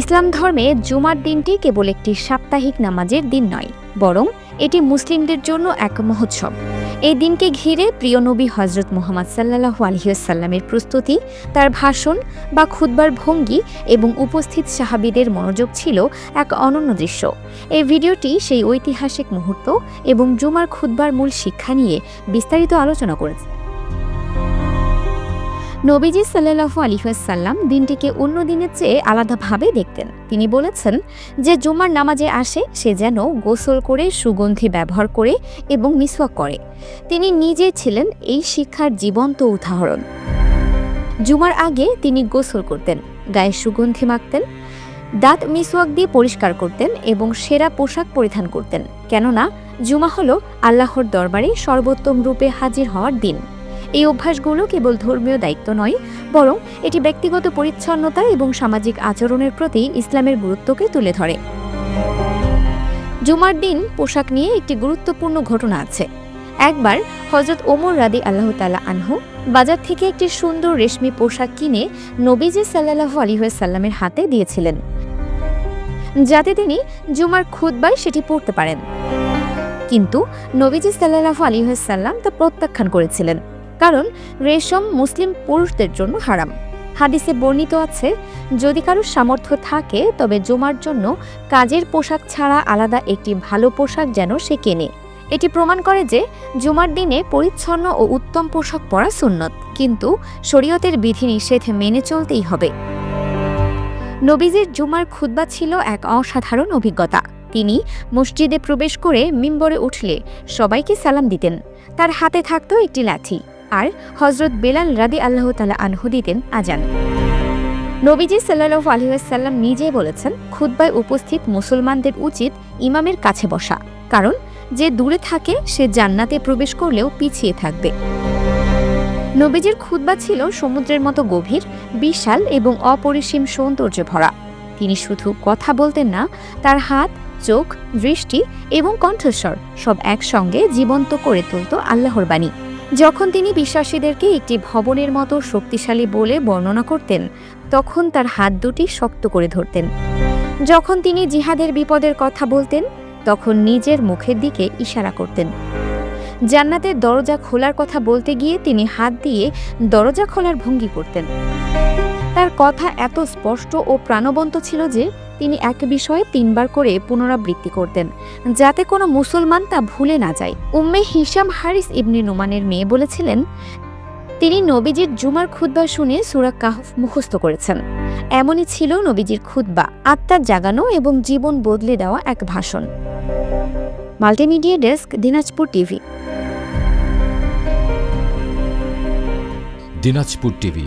ইসলাম ধর্মে জুমার দিনটি কেবল একটি সাপ্তাহিক নামাজের দিন নয়, বরং এটি মুসলিমদের জন্য এক মহোৎসব। এই দিনকে ঘিরে প্রিয় নবী হজরত মোহাম্মদ সাল্লাহু আলহিউসাল্লামের প্রস্তুতি, তার ভাষণ বা খুদ্বার ভঙ্গি এবং উপস্থিত সাহাবিদের মনোযোগ ছিল এক অনন্য দৃশ্য। এই ভিডিওটি সেই ঐতিহাসিক মুহূর্ত এবং জুমার খুদ্বার মূল শিক্ষা নিয়ে বিস্তারিত আলোচনা করেছে। নবীজি সাল্লাহু আলিহাসাল্লাম দিনটিকে অন্য দিনের চেয়ে আলাদাভাবে দেখতেন। তিনি বলেছেন যে, জুমার নামাজে আসে, সে যেন গোসল করে, সুগন্ধি ব্যবহার করে এবং মিসওয়াক করে। তিনি নিজে ছিলেন এই শিক্ষার জীবন্ত উদাহরণ। জুমার আগে তিনি গোসল করতেন, গায়ে সুগন্ধি মাখতেন, দাঁত মিসওয়াক দিয়ে পরিষ্কার করতেন এবং সেরা পোশাক পরিধান করতেন। কেননা, জুমা হল আল্লাহর দরবারে সর্বোত্তম রূপে হাজির হওয়ার দিন। এই অভ্যাসগুলো কেবল ধর্মীয় দায়িত্ব নয়, বরং এটি ব্যক্তিগত পরিচ্ছন্নতা এবং সামাজিক আচরণের প্রতি ইসলামের গুরুত্বকে তুলে ধরে। জুমার দিন পোশাক নিয়ে একটি গুরুত্বপূর্ণ ঘটনা আছে। একবার হজরত ওমর রাদি আল্লাহ তালা আনহু বাজার থেকে একটি সুন্দর রেশমি পোশাক কিনে নবীজি সাল্লাহ আলিহাসাল্লামের হাতে দিয়েছিলেন, যাতে তিনি জুমার খুদ্বায় সেটি পড়তে পারেন। কিন্তু নবীজি সাল্লাহ আলিহাসাল্লাম তা প্রত্যাখ্যান করেছিলেন। কারণ রেশম মুসলিম পুরুষদের জন্য হারাম। হাদিসে বর্ণিত আছে, যদি কারও সামর্থ্য থাকে, তবে জুমার জন্য কাজের পোশাক ছাড়া আলাদা একটি ভালো পোশাক যেন সে কেনে। এটি প্রমাণ করে যে জুমার দিনে পরিচ্ছন্ন ও উত্তম পোশাক পরা সুন্নত, কিন্তু শরীয়তের বিধিনিষেধ মেনে চলতেই হবে। নবীজির জুমার খুদ্া ছিল এক অসাধারণ অভিজ্ঞতা। তিনি মসজিদে প্রবেশ করে মিম্বরে উঠলে সবাইকে সালাম দিতেন। তার হাতে থাকত একটি লাঠি। আর হজরত বেলাল রাদি আল্লাহ তালা আনহু দিতেন আজান। নবীজি সাল্লাহ আলহিহাসাল্লাম নিজে বলেছেন খুদ্বায় উপস্থিত মুসলমানদের উচিত ইমামের কাছে বসা। কারণ যে দূরে থাকে, সে জান্নাতে প্রবেশ করলেও পিছিয়ে থাকবে। নবীজির খুদ্া ছিল সমুদ্রের মতো গভীর, বিশাল এবং অপরিসীম সৌন্দর্যে ভরা। তিনি শুধু কথা বলতেন না, তার হাত, চোখ, দৃষ্টি এবং কণ্ঠস্বর সব একসঙ্গে জীবন্ত করে তুলত আল্লাহর বাণী। যখন তিনি বিশ্বাসীদেরকে একটি ভবনের মতো শক্তিশালী বলে বর্ণনা করতেন, তখন তার হাত দুটি শক্ত করে ধরতেন। যখন তিনি জিহাদের বিপদের কথা বলতেন, তখন নিজের মুখের দিকে ইশারা করতেন। জান্নাতের দরজা খোলার কথা বলতে গিয়ে তিনি হাত দিয়ে দরজা খোলার ভঙ্গি করতেন। তার কথা এত স্পষ্ট ও প্রাণবন্ত ছিল যে তিনি এক বিষয়ে তিনবার করে পুনরাবৃত্তি করতেন, যাতে কোনো মুসলমান তা ভুলে না যায়। উম্মে হিসাম হারিস ইবনে নোমানের মেয়ে বলেছিলেন, তিনি নবীজির জুমার খুদ্া শুনে সুরা কাহফ মুখস্থ করেছেন। এমনই ছিল নবীজির খুদ্া আত্মার জাগানো এবং জীবন বদলে দেওয়া এক ভাষণ। Multimedia desk, Dinajpur TV. Dinajpur TV.